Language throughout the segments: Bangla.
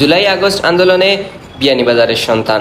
জুলাই আগস্ট আন্দোলনে বিয়ানীবাজারের সন্তান।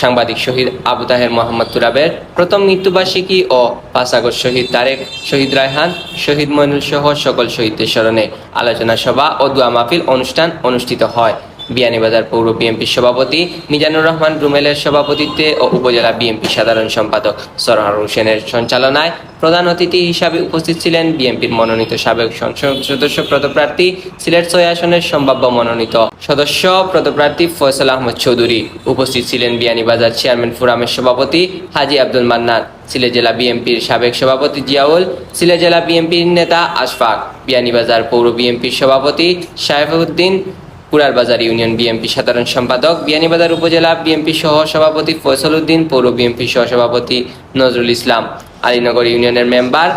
সাংবাদিক শহীদ আবু তাহের মোহাম্মদ তুরাবের প্রথম মৃত্যুবার্ষিকী ও পাঁচ আগস্ট শহীদ তারেক, শহীদ রায়হান, শহীদ মইনুল সহ সকল শহীদদের স্মরণে আলোচনা সভা ও দোয়া মাহফিল অনুষ্ঠান অনুষ্ঠিত হয়। বিয়ানীবাজার পৌর বিএনপির সভাপতি মিজানুর রহমান রুমেলের সভাপতিত্বে ও উপজেলা বিএনপি সাধারণ সম্পাদক সরহার হোসেনের সঞ্চালনায় প্রধান অতিথি হিসাবে উপস্থিত ছিলেন বিএনপির মনোনীত সাবেক সংসদ সদস্য পদপ্রার্থী সিলেট ছয় আসনের সম্ভাব্য মনোনীত সদস্য পদপ্রার্থী ফয়সাল আহমদ চৌধুরী। উপস্থিত ছিলেন বিয়ানীবাজার চেয়ারম্যান ফোরামের সভাপতি হাজি আব্দুল মান্নান, সিলেট জেলা বিএনপির সাবেক সভাপতি জিয়াউল, সিলেট জেলা বিএনপির নেতা আশফাক, বিয়ানীবাজার পৌর বিএনপির সভাপতি সাইফুদ্দিন কুড়ার বাজার ইউনিয়ন বিএনপি সাধারণ সম্পাদক, বিয়ানীবাজার উপজেলা বিএনপি সহ সভাপতি ফয়সল উদ্দিন পৌর বিএনপি সহ সভাপতি নজরুল ইসলাম, আলীনগর ইউনিয়নের মেম্বার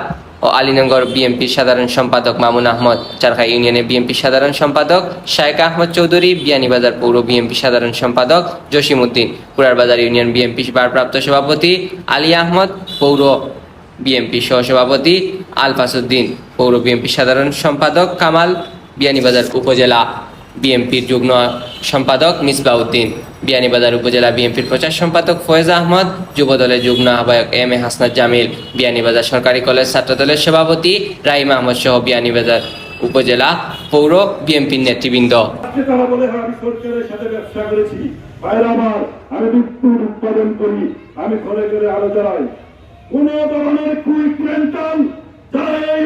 ও আলীনগর বিএনপির সাধারণ সম্পাদক মামুন আহমদ চারখা ইউনিয়নের বিএনপি সাধারণ সম্পাদক শায়েক আহমদ চৌধুরী, বিয়ানীবাজার পৌর বিএনপি সাধারণ সম্পাদক জসিম উদ্দিন কুড়ার বাজার ইউনিয়ন বিএনপি ভারপ্রাপ্ত সভাপতি আলী আহমদ, পৌর বিএনপি সহসভাপতি আলফাসুদ্দিন পৌর বিএনপি সাধারণ সম্পাদক কামাল, বিয়ানীবাজার উপজেলা বিএনপির যুগ্ম সম্পাদক মিসবাউদ্দিন বিয়ানীবাজার উপজেলা বিএনপির প্রচার সম্পাদক ফয়েজ আহমদ যুব দলের যুগ্ম আহ্বায়ক এম এ হাসনাত জামিল, বিয়ানীবাজার সরকারি কলেজ ছাত্রদলের সভাপতি রাহিম আহমদ সহ বিয়ানীবাজার উপজেলা পৌর বিএনপির নেতৃবৃন্দ। আমার যারা এই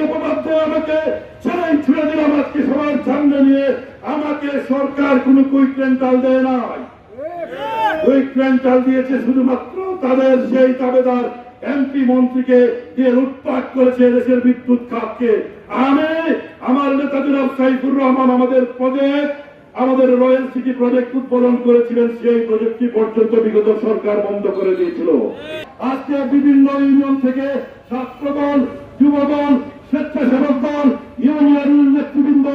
আমাকে সামনে নিয়ে আমাকে সরকার কোন কুইক রেন্টাল দেয় নাই। কুইক রেন্টাল দিয়েছে শুধুমাত্র তাদের সেই দাবেদার এমপি মন্ত্রীকে দিয়ে লুটপাট করেছে দেশের বিদ্যুৎ খাতকে। আমি আমার নেতা জনাব সাইফুর রহমান আমাদের প্রজেক্ট আমাদের রয়্যাল সিটি প্রজেক্ট উদ্বোধন করেছিলেন, সেই প্রজেক্টটি পর্যন্ত বিগত সরকার বন্ধ করে দিয়েছিল। আজকে বিভিন্ন ইউনিয়ন থেকে ছাত্রদল, যুবদল স্বেচ্ছাসেবক দল ইউনিয়ন নেতৃবৃন্দ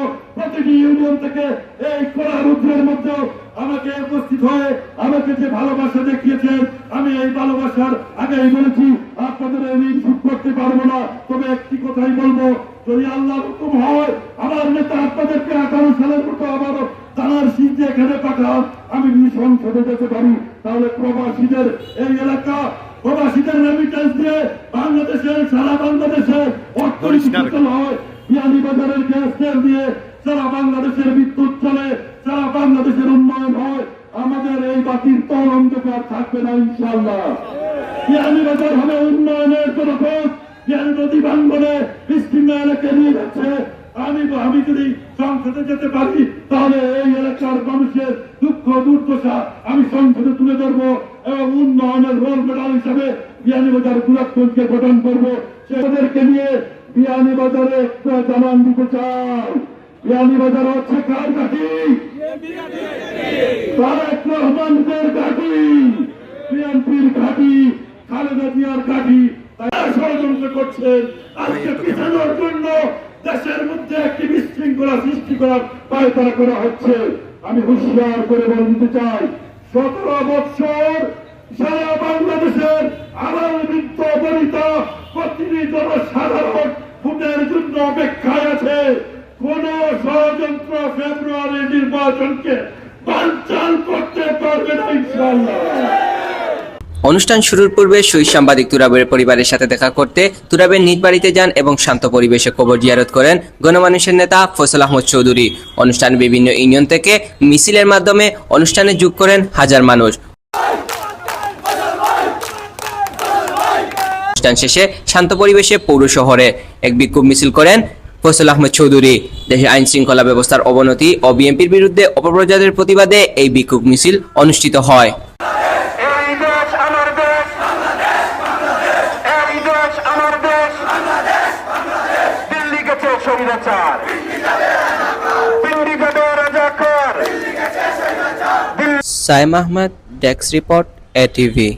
প্রতিটি ইউনিয়ন থেকে এই কড়া রুদ্রের মধ্যে আমাকে উপস্থিত হয়ে আমাকে যে ভালোবাসা দেখিয়েছেন আমি এই ভালোবাসার আগেই বলেছি আপনাদের আমি সুখ করতে পারব না। তবে একটি কথাই বলব যদি আল্লাহ হুকুম হয় আমার নেতা আপনাদেরকে আঠারো সালের মতো আবারও তার শীত এখানে পাঠান আমি যদি সংসদে যেতে পারি। তাহলে প্রবাসীদের এই এলাকা প্রবাসীদের রেমিটেন্স দিয়ে বাংলাদেশের সারা বাংলাদেশের অর্থনীতি হয়। বিয়ানীবাজারের গ্যাস তেল দিয়ে বাংলাদেশের বিদ্যুৎ চলে সারা বাংলাদেশের উন্নয়ন হয়। আমাদের এই বাতির তল অন্ধকার থাকবে না ইনশাল্লাহ হবে উন্নয়নের বিয়ানী নদী বাঙ্গনে বিস্তীর্ণ এলাকা নিয়ে যাচ্ছে। আমি আমি যদি সংসদে যেতে পারি তাহলে এই এলাকার মানুষের দুঃখ দুর্দশা আমি সংসদে তুলে ধরবো এবং উন্নয়নের রোল মডেল হিসাবে বিয়ানীবাজার গুলাবগঞ্জকে গঠন করব। সেদেরকে নিয়ে বিয়ানীবাজারে জানান দিতে চাই। হচ্ছে কার ঘাটি তারেক রহমানদের ঘাটি বিএনপির ঘাটি খালেদা জিয়ার তারা ষড়যন্ত্র করছেন। আজকে পিছানোর জন্য দেশের মধ্যে একটি বিশৃঙ্খলা সৃষ্টি করার পায়তারা করা হচ্ছে। আমি হুঁশিয়ার করে বলে দিতে চাই, সতেরো বৎসর সারা বাংলাদেশের আবার বৃদ্ধ বনিতা প্রতিটি জনসাধারণ ভোটের জন্য অপেক্ষায় আছে। ফেব্রুয়ারি নির্বাচনকে বানচাল করতে পারবে না ইনশাল্লাহ অনুষ্ঠান শুরুর পূর্বে শহীদ সাংবাদিক তুরাবের পরিবারের সাথে দেখা করতে তুরাবের নিজ বাড়িতে যান এবং শান্ত পরিবেশে কবর জিয়ারত করেন গণমানুষের নেতা ফসল আহমদ চৌধুরী। অনুষ্ঠানে বিভিন্ন ইউনিয়ন থেকে মিছিলের মাধ্যমে অনুষ্ঠানে যোগ করেন হাজার মানুষ। অনুষ্ঠান শেষে শান্ত পরিবেশে পৌর শহরে এক বিক্ষোভ মিছিল করেন ফসল আহমেদ চৌধুরী। দেশের আইন শৃঙ্খলা ব্যবস্থার অবনতি ও বিএনপির বিরুদ্ধে অপপ্রচারের প্রতিবাদে এই বিক্ষোভ মিছিল অনুষ্ঠিত হয়। Saim Ahmad desk report ATV